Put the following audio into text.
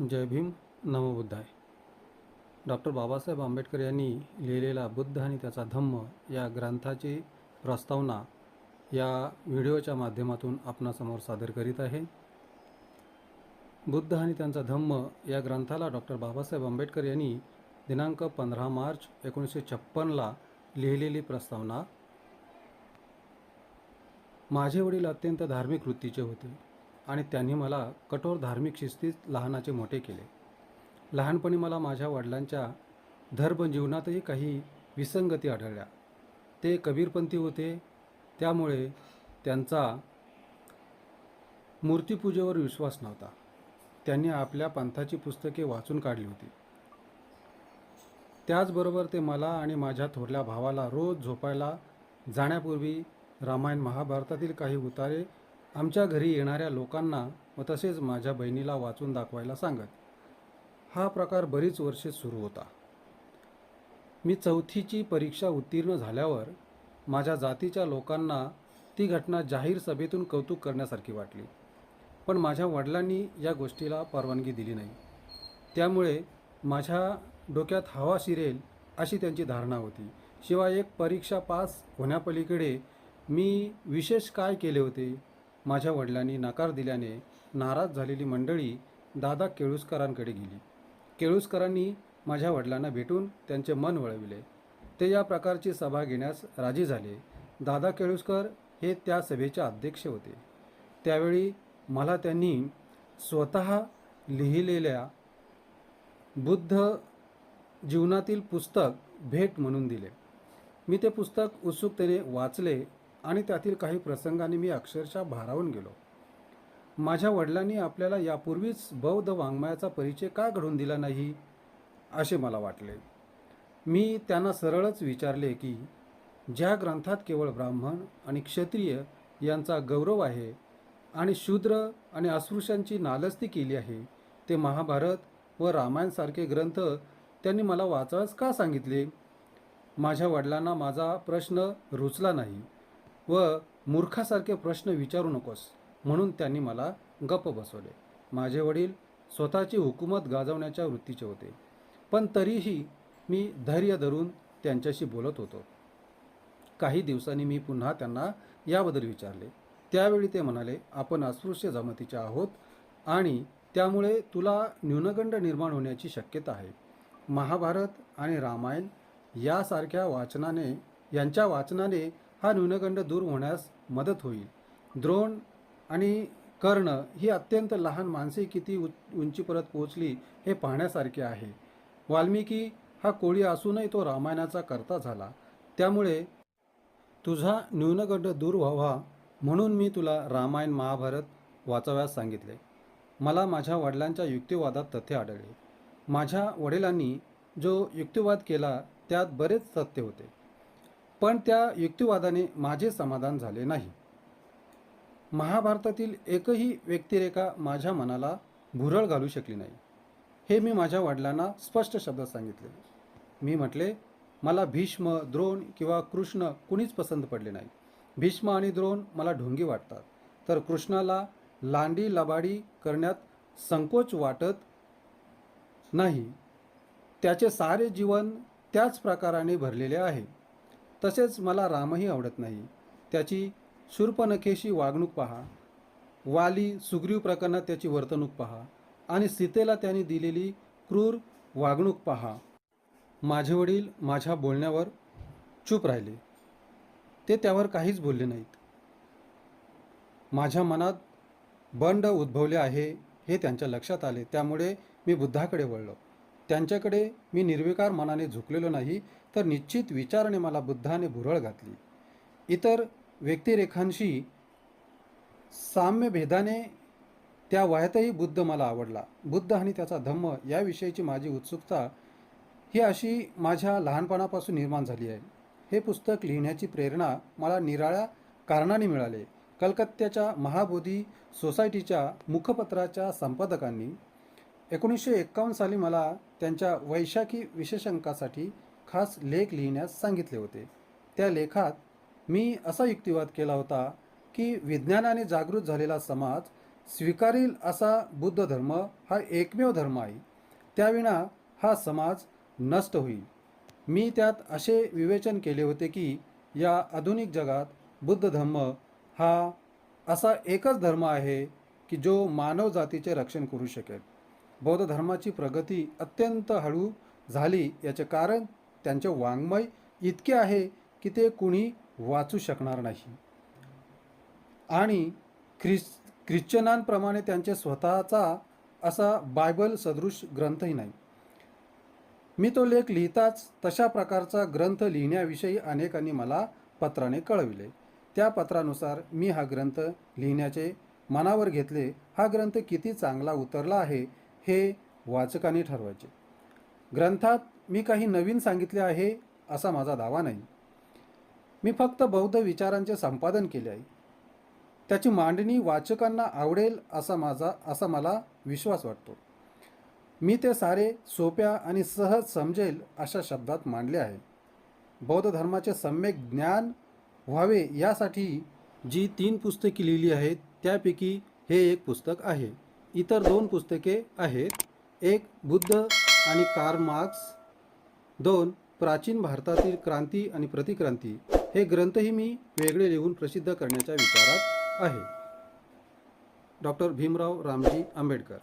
जय भीम नमोबुद्धाय डॉक्टर बाबासाहेब आंबेडकर यांनी लिहिलेला बुद्ध आणि त्याचा धम्म या ग्रंथाची प्रस्तावना या व्हिडिओच्या माध्यमातून आपणासमोर सादर करीत आहे. बुद्ध आणि त्यांचा धम्म या ग्रंथाला डॉक्टर बाबासाहेब आंबेडकर यांनी दिनांक पंधरा मार्च एकोणीसशे छप्पनला लिहिलेली प्रस्तावना. माझे वडील अत्यंत धार्मिक वृत्तीचे होते. आणि त्यांनी मला कठोर धार्मिक शिस्तीत लहानाचे मोठे केले. लहानपणी मला माझ्या वडिलांच्या धर्म जीवनातही काही विसंगती आढळल्या. ते कबीरपंथी होते. त्यामुळे त्यांचा मूर्तीपूजेवर विश्वास नव्हता. त्यांनी आपल्या पंथाची पुस्तके वाचून काढली होती. त्याचबरोबर ते मला आणि माझ्या थोरल्या भावाला रोज झोपायला जाण्यापूर्वी रामायण महाभारतातील काही उतारे आमच्या घरी येणाऱ्या लोकांना व तसेच माझ्या बहिणीला वाचून दाखवायला सांगत. हा प्रकार बरीच वर्षे सुरू होता. मी चौथीची परीक्षा उत्तीर्ण झाल्यावर माझ्या जातीच्या लोकांना ती घटना जाहीर सभेतून कौतुक करण्यासारखी वाटली. पण माझ्या वडिलांनी या गोष्टीला परवानगी दिली नाही. त्यामुळे माझ्या डोक्यात हवा शिरेल अशी त्यांची धारणा होती. शिवाय एक परीक्षा पास होण्यापलीकडे मी विशेष काय केले होते? माझ्या वडिलांनी नकार दिल्याने नाराज झालेली मंडळी दादा केळुसकरांकडे गेली. केळुसकरांनी माझ्या वडिलांना भेटून त्यांचे मन वळविले. ते या प्रकारची सभा घेण्यास राजी झाले. दादा केळुसकर हे त्या सभेचे अध्यक्ष होते. त्यावेळी मला त्यांनी स्वतः लिहिलेल्या बुद्ध जीवनातील पुस्तक भेट म्हणून दिले. मी ते पुस्तक उत्सुकतेने वाचले आणि त्यातील काही प्रसंगांनी मी अक्षरशः भारावून गेलो. माझ्या वडिलांनी आपल्याला यापूर्वीच बौद्ध वाङ्मयाचा परिचय का घडवून दिला नाही असे मला वाटले. मी त्यांना सरळच विचारले की ज्या ग्रंथात केवळ ब्राह्मण आणि क्षत्रिय यांचा गौरव आहे आणि शूद्र आणि अस्पृश्यांची नालस्ती केली आहे ते महाभारत व रामायणसारखे ग्रंथ त्यांनी मला वाचायला का सांगितले? माझ्या वडिलांना माझा प्रश्न रुचला नाही. व मूर्खासारखे प्रश्न विचारू नकोस म्हणून त्यांनी मला गप्प बसवले. माझे वडील स्वतःची हुकूमत गाजवण्याच्या वृत्तीचे होते पण तरीही मी धैर्य धरून त्यांच्याशी बोलत होतो. काही दिवसांनी मी पुन्हा त्यांना याबद्दल विचारले. त्यावेळी ते म्हणाले आपण अस्पृश्य जमातीचे आहोत आणि त्यामुळे तुला न्यूनगंड निर्माण होण्याची शक्यता आहे. महाभारत आणि रामायण यासारख्या वाचनाने यांच्या वाचनाने हा न्यूनगंड दूर होण्यास मदत होईल. द्रोण आणि कर्ण ही अत्यंत लहान माणसे किती उ उंचीपर्यंत पोहोचली हे पाहण्यासारखे आहे. वाल्मिकी हा कोळी असूनही तो रामायणाचा करता झाला. त्यामुळे तुझा न्यूनगंड दूर व्हावा म्हणून मी तुला रामायण महाभारत वाचाव्यास सांगितले. मला माझ्या वडिलांच्या युक्तिवादात तथ्य आढळले. माझ्या वडिलांनी जो युक्तिवाद केला त्यात बरेच सत्य होते. पण त्या युक्तिवादाने माझे समाधान झाले नाही. महाभारतातील एकही व्यक्तिरेखा माझ्या मनाला भुरळ घालू शकली नाही. हे मी माझ्या वडिलांना स्पष्ट शब्दात सांगितले. मी म्हटले मला भीष्म द्रोण किंवा कृष्ण कुणीच पसंत पडले नाही. भीष्म आणि द्रोण मला ढोंगी वाटतात. तर कृष्णाला लांडी लबाडी करण्यात संकोच वाटत नाही. त्याचे सारे जीवन त्याच प्रकाराने भरलेले आहे. तसेच मला रामही आवडत नाही. त्याची शूर्पनखेशी वागणूक पहा. वाली सुग्रीव प्रकरणात त्याची वर्तणूक पहा. आणि सीतेला त्याने दिलेली क्रूर वागणूक पहा. माझे वडील माझ्या बोलण्यावर चूप राहिले. ते त्यावर काहीच बोलले नाहीत. माझ्या मनात बंड उद्भवले आहे हे त्यांच्या लक्षात आले. त्यामुळे मी बुद्धाकडे वळलो. त्यांच्याकडे मी निर्विकार मनाने झुकलेलो नाही तर निश्चित विचाराने मला बुद्धाने भुरळ घातली. इतर व्यक्तिरेखांशी साम्यभेदाने त्या वयातही बुद्ध मला आवडला. बुद्ध आणि त्याचा धम्म याविषयीची माझी उत्सुकता ही अशी माझ्या लहानपणापासून निर्माण झाली आहे. हे पुस्तक लिहिण्याची प्रेरणा मला निराळ्या कारणाने मिळाले. कलकत्त्याच्या महाबोधी सोसायटीच्या मुखपत्राच्या संपादकांनी एकोणीसशे एक्कावन्न साली मला त्यांच्या वैशाखी विशेषांकासाठी खास लेख लिहिण्यास सांगितले होते. त्या लेखात मी असा युक्तिवाद केला होता की विज्ञानाने जागृत झालेला समाज स्वीकारील असा बुद्ध धर्म हा एकमेव धर्म आहे. त्याविना हा समाज नष्ट होईल. मी त्यात असे विवेचन केले होते की या आधुनिक जगात बुद्ध धर्म हा असा एकच धर्म आहे की जो मानव जातीचे रक्षण करू शकेल. बौद्ध धर्माची प्रगती अत्यंत हळू झाली. याचे कारण त्यांचे वाङ्मय इतके आहे की ते कुणी वाचू शकणार नाही. आणि ख्रिस ख्रिश्चनांप्रमाणे त्यांचे स्वतःचा असा बायबल सदृश ग्रंथही नाही. मी तो लेख लिहिताच तशा प्रकारचा ग्रंथ लिहिण्याविषयी अनेकांनी मला पत्राने कळविले. त्या पत्रानुसार मी हा ग्रंथ लिहिण्याचे मनावर घेतले. हा ग्रंथ किती चांगला उतरला आहे हे वाचकाने ठरवायचे. ग्रंथात मी काही नवीन सांगितले आहे असा माझा दावा नाही. मी फक्त बौद्ध विचारांचे संपादन केले आहे. त्याची मांडणी वाचकांना आवडेल असा माझा असा मला विश्वास वाटतो. मी ते सारे सोप्या आणि सहज समजेल अशा शब्दात मांडले आहे. बौद्ध धर्माचे सम्यक ज्ञान व्हावे यासाठी जी तीन पुस्तके लिहिली आहेत त्यापैकी हे एक पुस्तक आहे. इतर दोन पुस्तके आहेत. एक बुद्ध आणि कार्ल मार्क्स. दोन प्राचीन भारतातील क्रांती आणि प्रतिक्रांती. हे ग्रंथही मी वेगळे लिहून प्रसिद्ध करण्याच्या विचारात आहे. डॉक्टर भीमराव रामजी आंबेडकर.